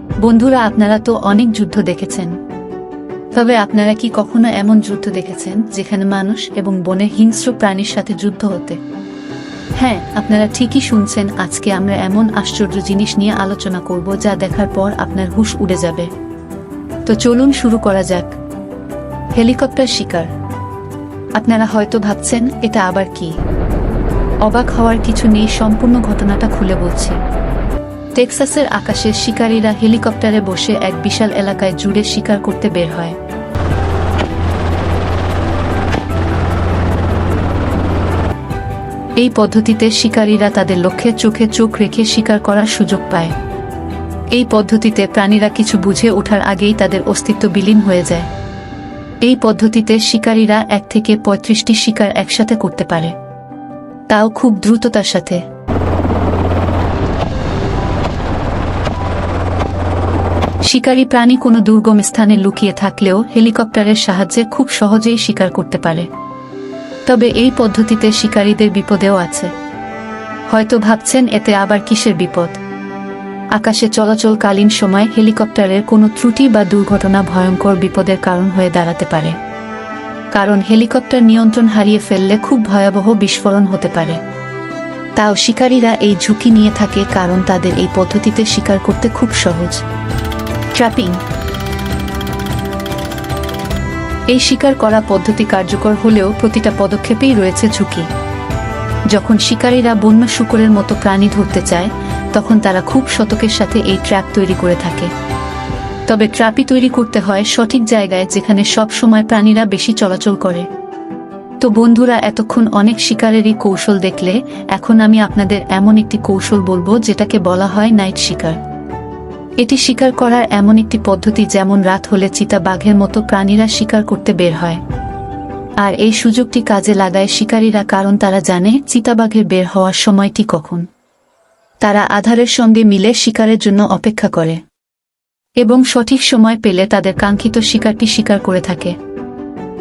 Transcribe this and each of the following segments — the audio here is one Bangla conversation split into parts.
বন্ধুরা, আপনারা তো অনেক যুদ্ধ দেখেছেন। তবে আপনারা কি কখনো এমন যুদ্ধ দেখেছেন যেখানে মানুষ এবং বনের হিংস্র প্রাণীর সাথে যুদ্ধ হতে? হ্যাঁ আপনারা ঠিকই শুনছেন, আজকে আমরা এমন আশ্চর্য জিনিস নিয়ে আলোচনা করব যা দেখার পর আপনার হুশ উড়ে যাবে। তো চলুন শুরু করা যাক। হেলিকপ্টার শিকার। আপনারা হয়তো ভাবছেন, এটা আবার কি? অবাক হওয়ার কিছু নেই, সম্পূর্ণ ঘটনাটা খুলে বলছি। টেক্সাসের আকাশে শিকারীরা হেলিকপ্টারে বসে এক বিশাল এলাকায় জুড়ে শিকার করতে বের হয়। এই পদ্ধতিতে শিকারীরা তাদের লক্ষ্যে চোখে চোখ রেখে শিকার করার সুযোগ পায়। এই পদ্ধতিতে প্রাণীরা কিছু বুঝে ওঠার আগেই তাদের অস্তিত্ব বিলীন হয়ে যায়। এই পদ্ধতিতে শিকারীরা এক থেকে পঁয়ত্রিশটি শিকার একসাথে করতে পারে। তাও খুব দ্রুততার সাথে। শিকারী প্রাণী কোনো দুর্গম স্থানে লুকিয়ে থাকলেও হেলিকপ্টারের সাহায্যে খুব সহজেই শিকার করতে পারে। তবে এই পদ্ধতিতে শিকারীদের বিপদেও আছে। হয়তো ভাবছেন এতে আবার কিসের বিপদ? আকাশে চলাচলকালীন সময় হেলিকপ্টারের কোনো ত্রুটি বা দুর্ঘটনা ভয়ঙ্কর বিপদের কারণ হয়ে দাঁড়াতে পারে। কারণ হেলিকপ্টার নিয়ন্ত্রণ হারিয়ে ফেললে খুব ভয়াবহ বিস্ফোরণ হতে পারে। তাও শিকারীরা এই ঝুঁকি নিয়ে থাকে কারণ তাদের এই পদ্ধতিতে শিকার করতে খুব সহজ। ট্র্যাপিং এই শিকার করা পদ্ধতি কার্যকর হলেও প্রতিটা পদক্ষেপেই রয়েছে ঝুঁকি। যখন শিকারীরা বন্য শুকরের মতো প্রাণী ধরতে চায়, তখন তারা খুব শতকের সাথে এই ট্র্যাপ তৈরি করে থাকে। তবে ট্র্যাপই তৈরি করতে হয় সঠিক জায়গায় যেখানে সব সময় প্রাণীরা বেশি চলাচল করে। তো বন্ধুরা, এতক্ষণ অনেক শিকারেরই কৌশল দেখলে, এখন আমি আপনাদের এমন একটি কৌশল বলব যেটাকে বলা হয় নাইট শিকার। এটি শিকার করার এমন একটি পদ্ধতি যেমন রাত হলে চিতা বাঘের মতো প্রাণীরা শিকার করতে বের হয়। আর এই সুযোগটি কাজে লাগায় শিকারীরা কারণ তারা জানে চিতাবাঘের বের হওয়ার সময়টি কখন। তারা আধারের সঙ্গে মিলে শিকারের জন্য অপেক্ষা করে। এবং সঠিক সময় পেলে তাদের কাঙ্ক্ষিত শিকারটি শিকার করে থাকে।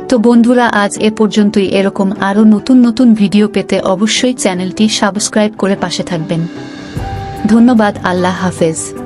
তো বন্ধুরা, আজ এ পর্যন্তই। এরকম আরও নতুন নতুন ভিডিও পেতে অবশ্যই চ্যানেলটি সাবস্ক্রাইব করে পাশে থাকবেন। ধন্যবাদ, আল্লাহ হাফেজ।